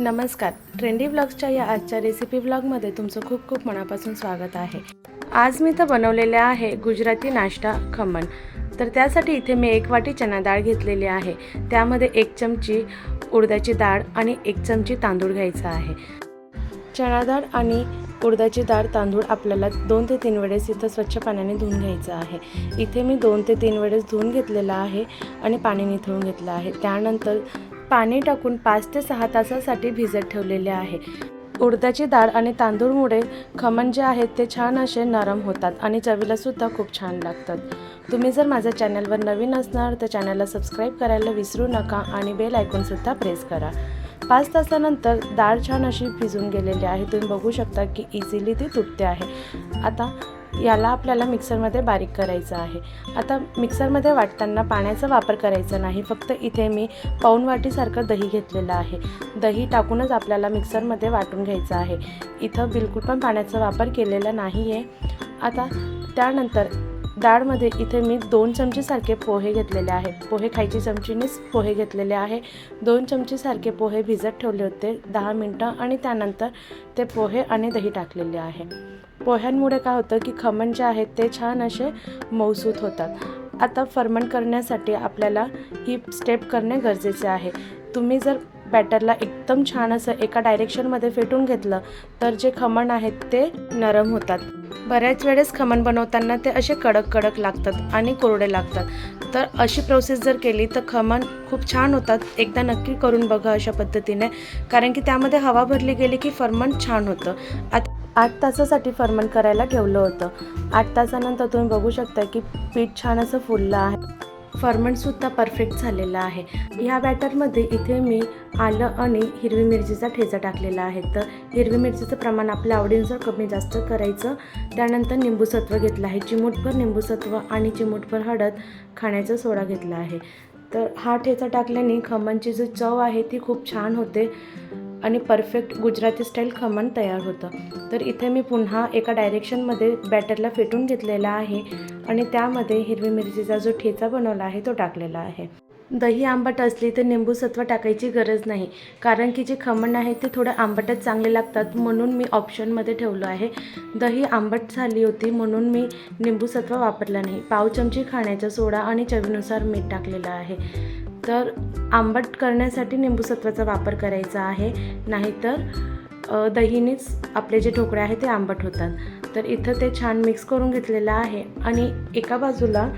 नमस्कार. ट्रेंडी ब्लॉग्सच्या या आजच्या रेसिपी ब्लॉगमध्ये तुमचं खूप खूप मनापासून स्वागत आहे. आज मी तर बनवलेले आहे गुजराती नाश्ता खमण. तर त्यासाठी इथे मी एक वाटी चना डाळ घेतलेली आहे. त्यामध्ये एक चमची उडदाची डाळ आणि एक चमची तांदूळ घ्यायचा आहे. चणा डाळ आणि उडदाची डाळ तांदूळ आपल्याला दोन ते तीन वेळेस इथं स्वच्छ पाण्याने धुवून घ्यायचं आहे. इथे मी दोन ते तीन वेळेस धुवून घेतलेलं आहे आणि पाणी निथळून घेतलं आहे. त्यानंतर पाणी टाकून पाच ते सहा तासासाठी भिजत ठेवलेले आहे. उडदाची डाळ आणि तांदूळमुळे खमण जे आहेत ते छान असे नरम होतात आणि चवीलासुद्धा खूप छान लागतात. तुम्ही जर माझ्या चॅनलवर नवीन असणार तर चॅनलला सबस्क्राईब करायला विसरू नका आणि बेल आयकॉनसुद्धा प्रेस करा. पाच तासानंतर डाळ छान अशी भिजून गेलेली आहे. तुम्ही बघू शकता की इझिली ती तुटते आहे. आता याला आपल्याला मिक्सरमध्ये बारीक करायचं आहे. आता मिक्सरमध्ये वाटताना पाण्याचा वापर करायचा नाही. फक्त इथे मी पाऊण वाटीसारखं दही घेतलेलं आहे. दही टाकूनच आपल्याला मिक्सरमध्ये वाटून घ्यायचं आहे. इथं बिलकुल पण पाण्याचा वापर केलेला नाही आहे आता त्यानंतर डाळमध्ये इथे मी दोन चमचेसारखे पोहे घेतलेले आहे पोहे खायची चमचीनेच पोहे घेतलेले आहे. दोन चमचेसारखे पोहे भिजत ठेवले होते दहा मिनटं आणि त्यानंतर ते पोहे आणि दही टाकलेले आहे. पोह्यांमुळे काय होतं की खमण जे आहेत ते छान असे मौसूत होतात. आता फर्मंट करण्यासाठी आपल्याला ही स्टेप करणे गरजेचे आहे. तुम्ही जर बॅटरला एकदम छान असं एका डायरेक्शनमध्ये फेटून घेतलं तर जे खमण आहेत ते नरम होतात. बऱ्याच वेळेस खमण बनवताना ते असे कडक कडक लागतात आणि कोरडे लागतात. तर अशी प्रोसेस जर केली तर खमण खूप छान होतात. एकदा नक्की करून बघा अशा पद्धतीने. कारण की त्यामध्ये हवा भरली गेली की फर्मंट छान होतं. आता आठ तासासाठी फर्मंट करायला ठेवलं होतं. आठ तासानंतर तुम्ही बघू शकता की पीठ छान असं फुललं आहे. फर्मंटसुद्धा परफेक्ट झालेलं आहे. ह्या बॅटरमध्ये इथे मी आलं आणि हिरवी मिरचीचा ठेचा टाकलेला आहे. तर हिरवी मिरचीचं प्रमाण आपल्या आवडीनुसार कमी जास्त करायचं. त्यानंतर निंबूसत्व घेतलं आहे. चिमूटभर निंबूसत्व आणि चिमूटभर हळद खाण्याचा सोडा घेतला आहे. तर हा ठेचा टाकल्याने खमणची जी चव आहे ती खूप छान होते. आणि परफेक्ट गुजराती स्टाईल खमण तयार होतं. तर इथे मी पुन्हा एका डायरेक्शनमध्ये बॅटरला फेटून घेतलेला आहे आणि त्यामध्ये हिरवी मिरचीचा जो ठेचा बनवला आहे तो टाकलेला आहे. दही आंबट असली तर निंबू सत्व टाकायची गरज नाही. कारण की जे खमण आहे ते थोडं आंबटच चांगले लागतात म्हणून मी ऑप्शनमध्ये ठेवलं आहे. दही आंबट झाली होती म्हणून मी निंबू सत्व वापरलं नाही. पाव चमची खाण्याचा सोडा आणि चवीनुसार मीठ टाकलेलं आहे. तर आंबट करण्यासाठी निंबूसत्वाचा वापर करायचा आहे. नाहीतर दहीनेच आपले जे ढोकळे आहे ते आंबट होतात. तर इथं ते छान मिक्स करून घेतलेलं आहे आणि एका बाजूला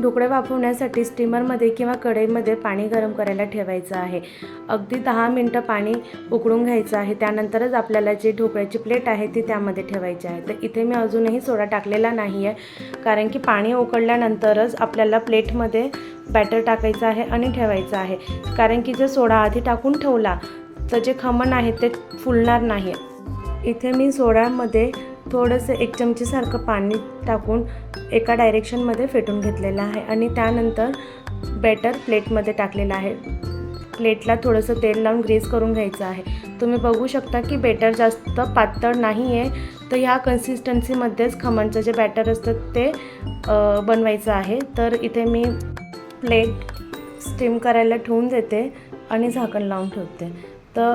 ढोकळे वाफवण्यासाठी स्टीमरमध्ये किंवा कढईमध्ये पाणी गरम करायला ठेवायचं आहे. अगदी दहा मिनटं पाणी उकळून घ्यायचं आहे. त्यानंतरच आपल्याला जे ढोकळ्याची प्लेट आहे ती त्यामध्ये ठेवायची आहे. तर इथे मी अजूनही सोडा टाकलेला नाही आहे कारण की पाणी उकळल्यानंतरच आपल्याला प्लेटमध्ये बॅटर टाकायचं आहे आणि ठेवायचं आहे. कारण की जर सोडा आधी टाकून ठेवला तर जे खमण आहे ते फुलणार नाही. इथे मी सोड्यामध्ये थोडंसं एक चमचीसारखं पाणी टाकून एका डायरेक्शनमध्ये फेटून घेतलेलं आहे आणि त्यानंतर बॅटर प्लेटमध्ये टाकलेलं आहे. प्लेटला थोडंसं तेल लावून ग्रीस करून घ्यायचं आहे. तुम्ही बघू शकता की बेटर जास्त पातळ नाही आहे तर ह्या कन्सिस्टन्सीमध्येच खमणचं जे बॅटर असतं ते बनवायचं आहे. तर इथे मी प्लेट स्टीम करायला ठेवून देते आणि झाकण लावून ठेवते. तर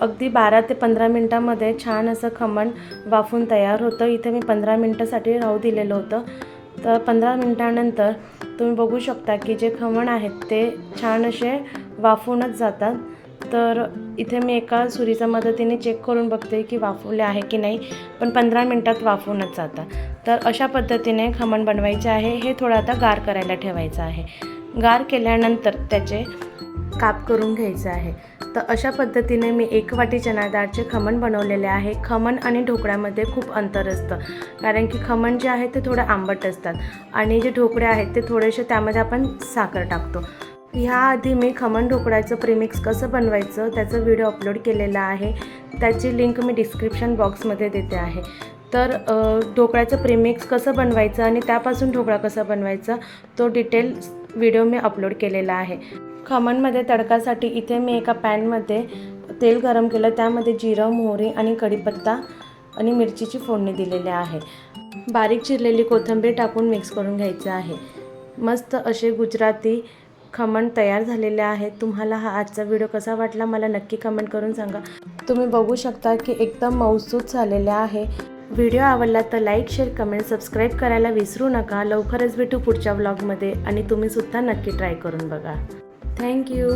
अगदी बारा ते पंधरा मिनटामध्ये छान असं खमण वाफून तयार होतं. इथे मी पंधरा मिनटासाठी राहू दिलेलं होतं. तर पंधरा मिनटानंतर तुम्ही बघू शकता की जे खमण आहेत ते छान असे वाफूनच जातात. तर इथे मी एका सुरीच्या मदतीने चेक करून बघते की वाफवले आहे की नाही पण पंधरा मिनटात वाफवूनच जातात. तर अशा पद्धतीने खमण बनवायचे आहे. हे थोडं आता गार करायला ठेवायचं आहे. गार केल्यानंतर त्याचे काप करून घ्यायचं आहे. तर अशा पद्धतीने मी एक वाटी चणाडाळचे खमण बनवलेले आहे. खमण आणि ढोकळ्यामध्ये खूप अंतर असतं. कारण की खमण जे आहे ते थोडं आंबट असतात. आणि जे ढोकळे आहेत ते थोडेसे त्यामध्ये आपण साखर टाकतो. ह्याआधी मी खमण ढोकळ्याचं प्रीमिक्स कसं बनवायचं त्याचा व्हिडिओ अपलोड केलेला आहे. त्याची लिंक मी डिस्क्रिप्शन बॉक्समध्ये देते आहे. तर ढोकळ्याचं प्रीमिक्स कसं बनवायचं आणि त्यापासून ढोकळा कसा बनवायचा तो डिटेल व्हिडिओ मी अपलोड केलेला आहे. खमणमध्ये तडकासाठी इथे मी एका पॅनमध्ये तेल गरम केलं. त्यामध्ये जिरं मोहरी आणि कढीपत्ता आणि मिरचीची फोडणी दिलेली आहे. बारीक चिरलेली कोथिंबीर टाकून मिक्स करून घ्यायचं आहे. मस्त असे गुजराती खमण तयार झालेले आहेत. तुम्हाला हा आजचा व्हिडिओ कसा वाटला मला नक्की कमेंट करून सांगा. तुम्ही बघू शकता की एकदम मौसूद झालेले आहे. व्हिडिओ आवडला तर लाईक शेअर कमेंट सबस्क्राईब करायला विसरू नका. लवकरच भेटू पुढच्या व्लॉगमध्ये आणि तुम्ही सुद्धा नक्की ट्राय करून बघा. थँक्यू